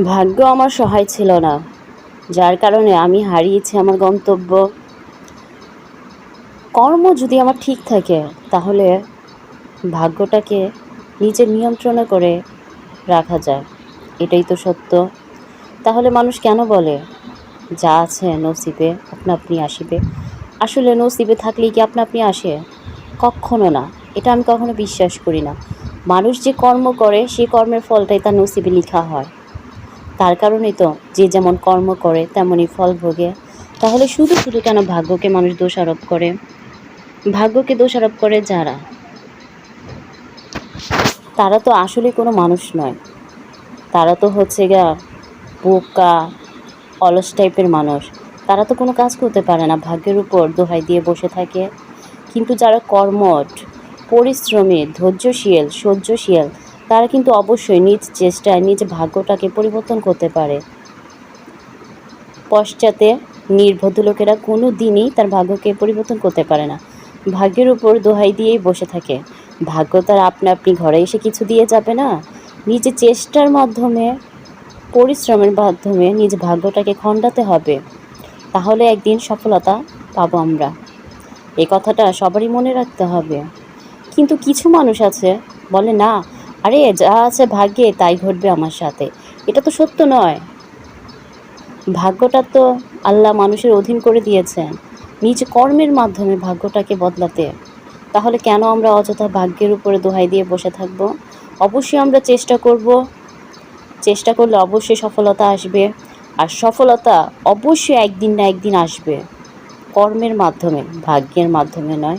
ভাগ্য আমার সহায় ছিল না। যার কারণে আমি হারিয়েছি আমার গন্তব্য। কর্ম যদি আমার ঠিক থাকে, তাহলে ভাগ্যটাকে নিজের নিয়ন্ত্রণে করে রাখা যায়। এটাই তো সত্য। তাহলে মানুষ কেন বলে, যা আছে নসিবে আপনা আপনি আসিবে আসলে নসিবে থাকলেই কি আপনা আপনি আসে? কখনো না। এটা আমি কখনো বিশ্বাস করি না। মানুষ যে কর্ম করে সেই কর্মের ফলটাই তার নসিবে লেখা হয়। তার কারণেই তো যে যেমন কর্ম করে, তেমনই ফল ভোগে। তাহলে শুধু শুধু কেন ভাগ্যকে মানুষ দোষারোপ করে? ভাগ্যকে দোষারোপ করে যারা? তারা তো আসলে কোনো মানুষ নয়। তারা তো হচ্ছে গা বোকা, অলস টাইপের মানুষ। তারা তো কোনো কাজ করতে পারে না, ভাগ্যের উপর দোহাই দিয়ে বসে থাকে। কিন্তু যারা কর্মঠ, পরিশ্রমী, ধৈর্যশীল, সহ্যশীল তারা কিন্তু অবশ্যই নিজ চেষ্টায়, নিজ ভাগ্যটাকে পরিবর্তন করতে পারে। পশ্চাতে নির্বোধ লোকেরা কোনো দিনই তার ভাগ্যকে পরিবর্তন করতে পারে না। ভাগ্যের উপর দোহাই দিয়েই বসে থাকে। ভাগ্য তার আপনা আপনি ঘরে এসে কিছু দিয়ে যাবে না। নিজের চেষ্টার মাধ্যমে, পরিশ্রমের মাধ্যমে নিজ ভাগ্যটাকে খণ্ডাতে হবে। তাহলে একদিন সফলতা পাবো আমরা। এ কথাটা সবারই মনে রাখতে হবে। কিন্তু কিছু মানুষ আছে, বলে না আরে, যা আছে ভাগ্যে তাই ঘটবে আমার সাথে। এটা তো সত্য নয়। ভাগ্যটা তো আল্লাহ মানুষের অধীন করে দিয়েছেন। নিজ কর্মের মাধ্যমে ভাগ্যটাকে বদলাতে। তাহলে কেন আমরা অযথা ভাগ্যের উপরে দোহাই দিয়ে বসে থাকব? অবশ্যই আমরা চেষ্টা করব। চেষ্টা করলে অবশ্যই সফলতা আসবে। আর সফলতা অবশ্যই একদিন না একদিন আসবে। কর্মের মাধ্যমে, ভাগ্যের মাধ্যমে নয়।